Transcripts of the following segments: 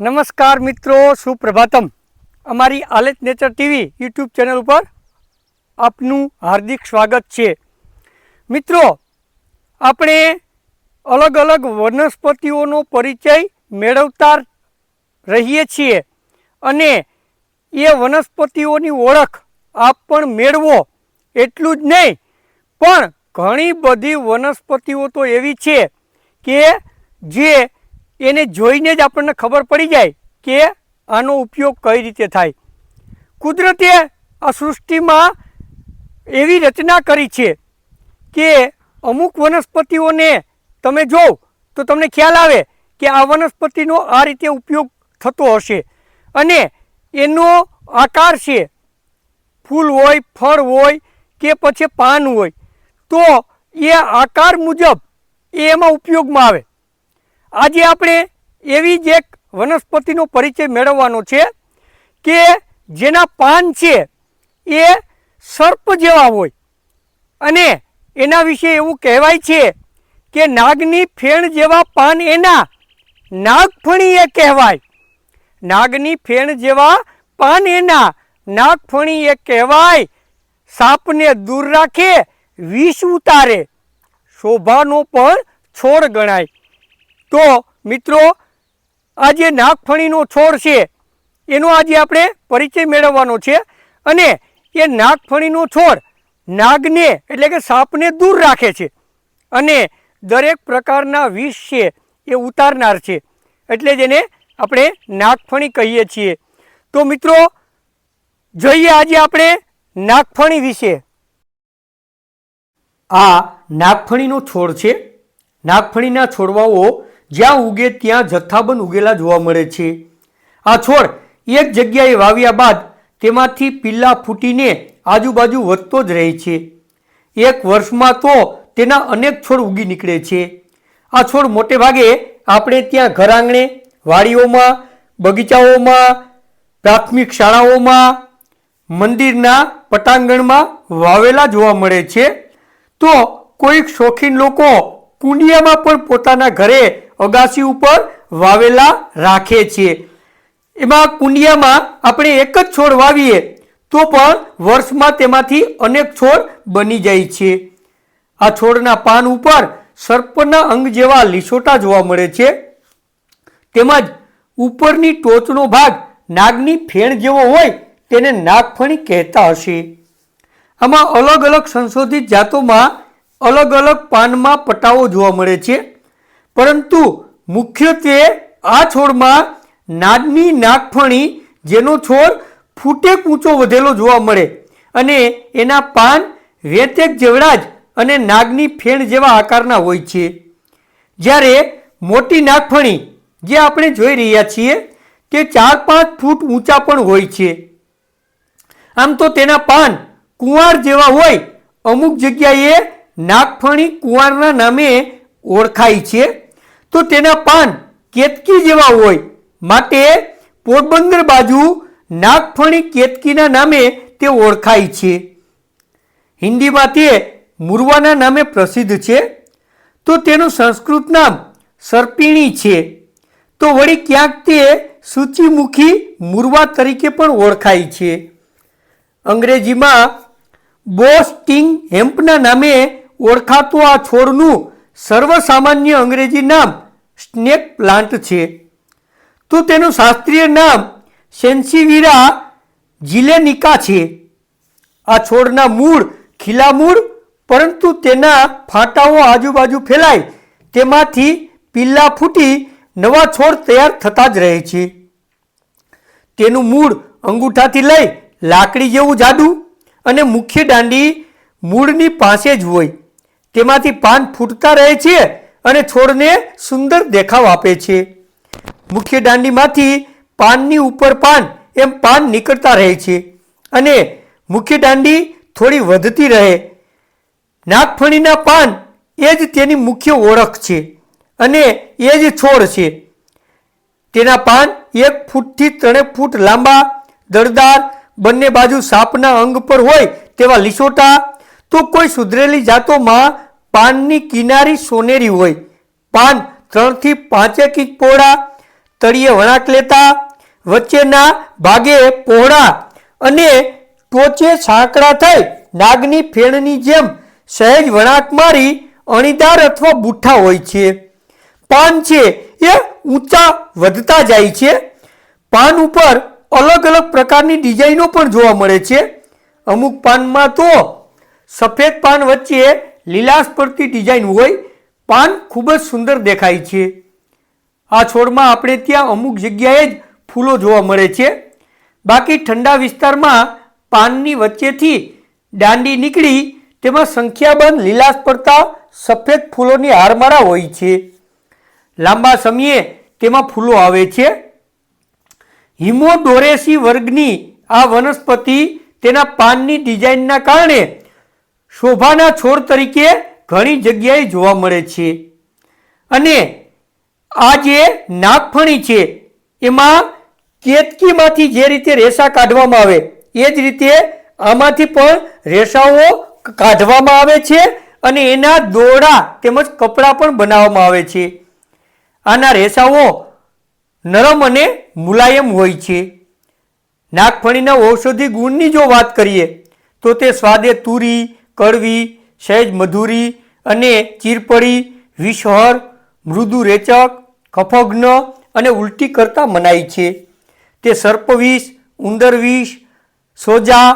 નમસ્કાર મિત્રો, સુપ્રભાતમ. અમારી આલેત નેચર ટીવી યુટ્યુબ ચેનલ ઉપર આપનું હાર્દિક સ્વાગત છે. મિત્રો, આપણે અલગ અલગ વનસ્પતિઓનો પરિચય મેળવતા રહીએ છીએ અને એ વનસ્પતિઓની ઓળખ આપ પણ મેળવો, એટલું જ નહીં, પણ ઘણી બધી વનસ્પતિઓ તો એવી છે કે જે એને જોઈને જ આપણને ખબર પડી જાય કે આનો ઉપયોગ કઈ રીતે થાય. કુદરતે આ સૃષ્ટિમાં એવી રચના કરી છે કે અમુક વનસ્પતિઓને તમે જોવ તો તમને ખ્યાલ આવે કે આ વનસ્પતિનો આ રીતે ઉપયોગ થતો હશે અને એનો આકાર છે. ફૂલ હોય, ફળ હોય કે પછી પાન હોય તો એ આકાર મુજબ એ એમાં ઉપયોગમાં આવે. આજે આપણે એવી જ એક વનસ્પતિનો પરિચય મેળવવાનો છે કે જેના પાન છે એ સર્પ જેવા હોય. અને એના વિશે એવું કહેવાય છે કે નાગની ફેણ જેવા પાન એના નાગફણી એ કહેવાય. નાગની ફેણ જેવા પાન એના નાગફણી એ કહેવાય. સાપને દૂર રાખે, વિષ ઉતારે. શોભાનો પણ છોડ ગણાય. તો મિત્રો, આ જે નાગફણીનો છોડ છે, એનો આજે આપણે પરિચય મેળવવાનો છે. અને એ નાગફણીનો છોડ નાગને એટલે કે સાપને દૂર રાખે છે. અને દરેક પ્રકારના વિષ છે, એ ઉતારનાર છે. એટલે જેને આપણે નાગફણી કહીએ છીએ. તો મિત્રો, જોઈએ આજે આપણે નાગફણી વિશે. આ નાગફણીનો છોડ છે. નાગફણીના છોડવાઓ જ્યાં ઉગે ત્યાં જથ્થાબંધ ઉગેલા જોવા મળે છે. આ છોડ એક જગ્યાએ વાવ્યા બાદ તેમાંથી પિલ્લા ફૂટીને આજુબાજુ વધતો જ રહે છે. એક વર્ષમાં તો તેના અનેક છોડ ઉગી નીકળે છે. આ છોડ મોટે ભાગે આપણે ત્યાં ઘર આંગણે વાડીઓમાં, બગીચાઓમાં, પ્રાથમિક શાળાઓમાં, મંદિરના પટાંગણમાં વાવેલા જોવા મળે છે. તો કોઈક શોખીન લોકો કુંડિયામાં પણ પોતાના ઘરે અગાસી ઉપર વાવેલા રાખે છે એમાં કુંડિયામાં આપણે એક જ છોડ વાવીએ, તો પણ વર્ષમાં તેમાંથી અનેક છોડ બની જાય છે. આ છોડના પાન ઉપર સર્પના અંગ જેવા લીસોટા જોવા મળે છે. તેમજ ઉપરની ટોચનો ભાગ નાગની ફેણ જેવો હોય તેને નાગફણી કહેતા હશે. આમાં અલગ અલગ સંશોધિત જાતોમાં અલગ અલગ પાનમાં પટાઓ જોવા મળે છે. પરંતુ મુખ્યત્વે આ છોડમાં નાગની નાગફણી જેનો છોડ ફૂટેક ઊંચો વધેલો જોવા મળે અને એના પાન વેતેક જેવડા અને નાગની ફેણ જેવા આકારના હોય છે. જ્યારે મોટી નાગફણી, જે આપણે જોઈ રહ્યા છીએ, તે ચાર પાંચ ફૂટ ઊંચા પણ હોય છે. આમ તો તેના પાન કુંવાર જેવા હોય, અમુક જગ્યાએ નાગફણી કુંવારના નામે ઓળખાય છે. તો તેના પાન કેતકી જેવા હોય. માટે પોરબંદર બાજુ નાગફણી કેતકીના નામે તે ઓળખાય છે. હિન્દીમાં તે મુરવાના નામે પ્રસિદ્ધ છે. તો તેનું સંસ્કૃત નામ સર્પિણી છે. તો વળી ક્યાંક તે સૂચિમુખી મુરવા તરીકે પણ ઓળખાય છે. અંગ્રેજીમાં બોસ્ટિંગ હેમ્પના નામે ઓળખાતું આ છોડનું સર્વસામાન્ય અંગ્રેજી નામ સ્નેક પ્લાન્ટ છે. તો તેનું શાસ્ત્રીય નામ સેન્સીવીરા જિલેનિકા છે. આ છોડના મૂળ ખીલા મૂળ, પરંતુ તેના ફાંટાઓ આજુબાજુ ફેલાય, તેમાંથી પિલ્લા ફૂટી નવા છોડ તૈયાર થતા જ રહે છે. તેનું મૂળ અંગૂઠાથી લઈ લાકડી જેવું જાડું અને મુખ્ય દાંડી મૂળની પાસે જ હોય. તેમાંથી પાન ફૂટતા રહે છે અને છોડને સુંદર દેખાવ આપે છે. મુખ્ય દાંડીમાંથી પાનની ઉપર પાન એમ પાન નીકળતા રહે છે અને મુખ્ય દાંડી થોડી વધતી રહે. નાગફણીના પાન એ જ તેની મુખ્ય ઓળખ છે અને એ જ છોડ છે. તેના પાન એક ફૂટથી ત્રણેક ફૂટ લાંબા દળદાર બંને બાજુ સાપના અંગ પર હોય તેવા લીસોટા. તો કોઈ સુધરેલી જાતોમાં પાનની કિનારી સોનેરી હોય. પાન ત્રણથી પાંચેક ઇંચ પહોળા, તળિયે વણાટ લેતા, વચ્ચેના ભાગે પહોળા અને ટોચે સાંકડા થઈ નાગની ફેણની જેમ સહેજ વણાટ મારી અણીદાર અથવા બુઠ્ઠા હોય છે. પાન છે એ ઊંચા વધતા જાય છે. પાન ઉપર અલગ અલગ પ્રકારની ડિઝાઇનો પણ જોવા મળે છે. અમુક પાનમાં તો સફેદ પાન વચ્ચે લીલાશ પડતી ડિઝાઇન હોય, પાન ખૂબ જ સુંદર દેખાય છે. આ છોડમાં આપણે ત્યાં અમુક જગ્યાએ જ ફૂલો જોવા મળે છે. બાકી ઠંડા વિસ્તારમાં પાનની વચ્ચેથી દાંડી નીકળી, તેમાં સંખ્યાબંધ લીલાશ પડતા સફેદ ફૂલોની હારમાળા હોય છે. લાંબા સમયે તેમાં ફૂલો આવે છે. હિમોડોરેસી વર્ગની આ વનસ્પતિ તેના પાનની ડિઝાઇનના કારણે શોભાના છોડ તરીકે ઘણી જગ્યાએ જોવા મળે છે. અને આ જે નાગફણી છે, એમાં કેતકીમાંથી જે રીતે રેસા કાઢવામાં આવે, એ જ રીતે આમાંથી પણ રેસાઓ કાઢવામાં આવે છે અને એના દોરા તેમજ કપડાં પણ બનાવવામાં આવે છે. આના રેસાઓ નરમ અને મુલાયમ હોય છે. નાગફણીના ઔષધિ ગુણની જો વાત કરીએ, તો તે સ્વાદે તુરી કડવી, સહેજ મધુરી અને ચીરપડી, વિષહર, મૃદુ રેચક કફગ્ન અને ઉલટી કરતા મનાય છે. તે સર્પવિષ, ઉંદરવિષ, સોજા,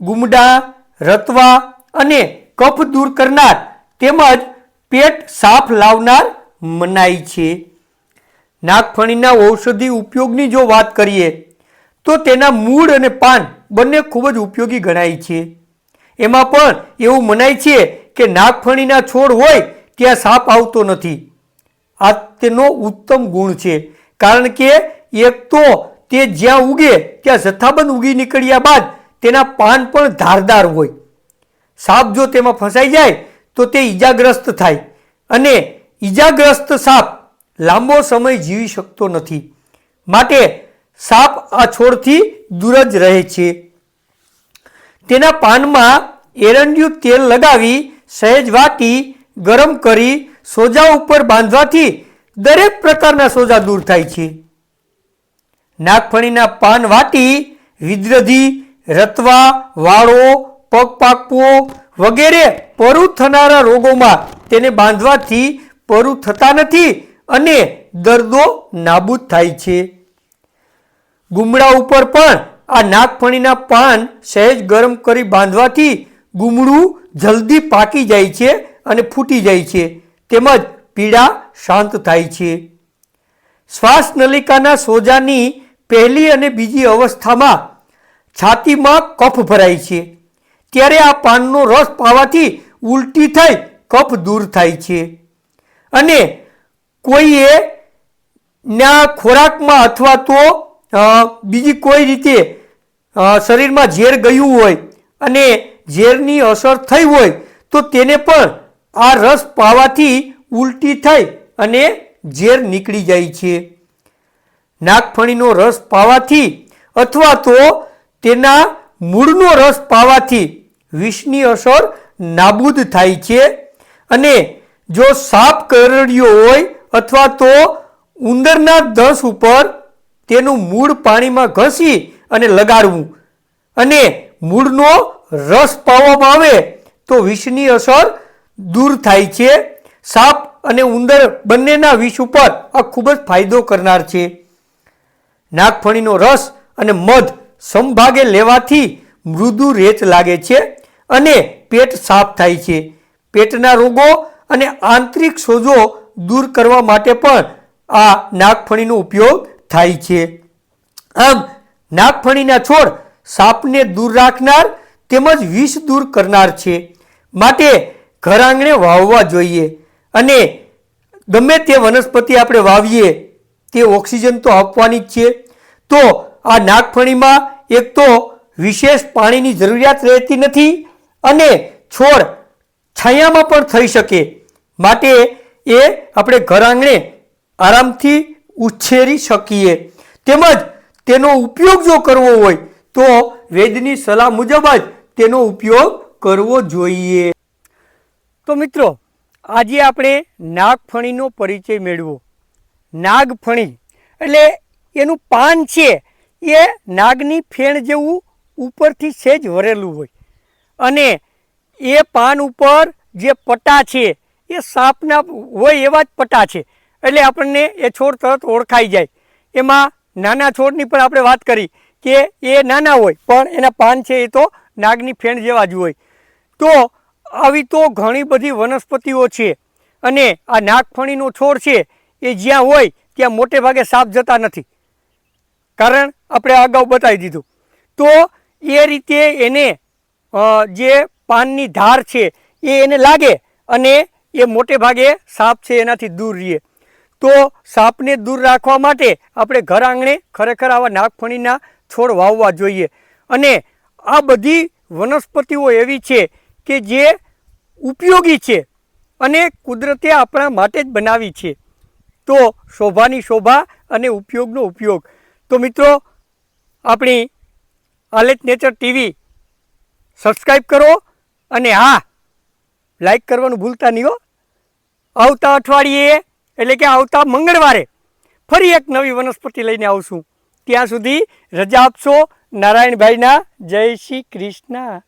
ગુમડા, રતવા અને કફ દૂર કરનાર તેમજ પેટ સાફ લાવનાર મનાય છે. નાગફણીના ઔષધિ ઉપયોગની જો વાત કરીએ, તો તેના મૂળ અને પાન બંને ખૂબ જ ઉપયોગી ગણાય છે. એમાં પણ એવું મનાય છે કે નાગફણીના છોડ હોય ત્યાં સાપ આવતો નથી. આ તેનો ઉત્તમ ગુણ છે. કારણ કે એક તો તે જ્યાં ઉગે ત્યાં જથ્થાબંધ ઉગી નીકળ્યા બાદ તેના પાન પણ ધારદાર હોય. સાપ જો તેમાં ફસાઈ જાય તો તે ઈજાગ્રસ્ત થાય અને ઈજાગ્રસ્ત સાપ લાંબો સમય જીવી શકતો નથી. માટે સાપ આ છોડથી દૂર જ રહે છે. તેના પાનમાં એરંડિયું તેલ લગાવી, સહેજ વાટી, ગરમ કરી, સોજા ઉપર બાંધવાથી દરેક પ્રકારના સોજા દૂર થાય છે. નાગફણીના પાન વાટી વિદ્રધી રતવા, વાળો, પગ પાકવો વગેરે પરુ થનારા રોગોમાં તેને બાંધવાથી પરુ થતા નથી અને દર્દો નાબૂદ થાય છે. ગુમડા ઉપર પણ આ નાગફણીના પાન સહેજ ગરમ કરી બાંધવાથી ગુમડું જલ્દી પાકી જાય છે અને ફૂટી જાય છે. તેમજ પીડા શાંત થાય છે. શ્વાસ નલિકાના સોજાની પહેલી અને બીજી અવસ્થામાં છાતીમાં કફ ભરાય છે. ત્યારે આ પાનનો રસ પાવાથી ઉલટી થઈ કફ દૂર થાય છે. અને કોઈએ ના ખોરાકમાં અથવા તો બીજી કોઈ રીતે શરીરમાં ઝેર ગયું હોય અને ઝેરની અસર થઈ હોય, તો તેને પણ આ રસ પાવાથી ઉલટી થઈ અને ઝેર નીકળી જાય છે. નાગફણીનો રસ પાવાથી અથવા તો તેના મૂળનો રસ પાવાથી વિષની અસર નાબૂદ થાય છે અને જો સાપ કરડ્યો હોય અથવા તો ઉંદરના દસ ઉપર તેનું મૂળ પાણીમાં ઘસી અને લગાડવું. અને મૂળનો રસ પાવામાં આવે તો વિષની અસર દૂર થાય છે. સાપ અને ઉંદર બંનેના વિષ ઉપર આ ખૂબ જ ફાયદો કરનાર છે. નાગફણીનો રસ અને મધ સમભાગે લેવાથી મૃદુ રેત લાગે છે અને પેટ સાફ થાય છે. પેટના રોગો અને આંતરિક સોજો દૂર કરવા માટે પણ આ નાગફણીનો ઉપયોગ થાય છે. આમ નાગફણીના છોડ સાપને દૂર રાખનાર તેમજ વિષ દૂર કરનાર છે. માટે ઘર આંગણે વાવવા જોઈએ અને ગમે તે વનસ્પતિ આપણે વાવીએ, તે ઓક્સિજન તો આપવાની જ છે. તો આ નાગફણીમાં એક તો વિશેષ પાણીની જરૂરિયાત રહેતી નથી અને છોડ છાયામાં પણ થઈ શકે. માટે એ આપણે ઘર આંગણે આરામથી ઉછેરી શકીએ. તેમજ તેનો ઉપયોગ જો કરવો હોય, તો વેદની સલાહ મુજબ જ તેનો ઉપયોગ કરવો જોઈએ. તો મિત્રો, આજે આપણે નાગફણીનો પરિચય મેળવો. નાગફણી એટલે એનું પાન છે, એ નાગની ફેણ જેવું ઉપરથી સેજ વરેલું હોય. અને એ પાન ઉપર જે પટ્ટા છે, એ સાપના હોય એવા જ પટ્ટા છે. એટલે આપણને એ છોડ તરત ઓળખાઈ જાય. એમાં નાના છોડની પણ આપણે વાત કરી કે એ નાના હોય, પણ એના પાન છે એ તો નાગની ફેણ જેવા જ હોય. તો આવી તો ઘણી બધી વનસ્પતિઓ છે અને આ નાગફણીનો છોડ છે એ જ્યાં હોય ત્યાં મોટે ભાગે સાપ જતા નથી. કારણ આપણે અગાઉ બતાવી દીધું. તો એ રીતે એને જે પાનની ધાર છે એ એને લાગે અને એ મોટે ભાગે સાપ છે એનાથી દૂર રહીએ તો સાપને દૂર રાખવા માટે આપણે ઘર આંગણે ખરેખર આવા નાગફણીના છોડ વાવવા જોઈએ. અને આ બધી વનસ્પતિઓ એવી છે કે જે ઉપયોગી છે અને કુદરતે આપણા માટે જ બનાવી છે. તો શોભાની શોભા અને ઉપયોગનો ઉપયોગ. તો મિત્રો, આપણી આલેટ નેચર ટીવી સબસ્ક્રાઈબ કરો અને હા લાઈક કરવાનું ભૂલતા નહીં હો. આવતા અઠવાડિયે એટલે કે આવતા મંગળવારે ફરી એક નવી વનસ્પતિ લઈને આવશું ત્યાં સુધી રજા આપશો. નારાયણભાઈના જય શ્રી કૃષ્ણ.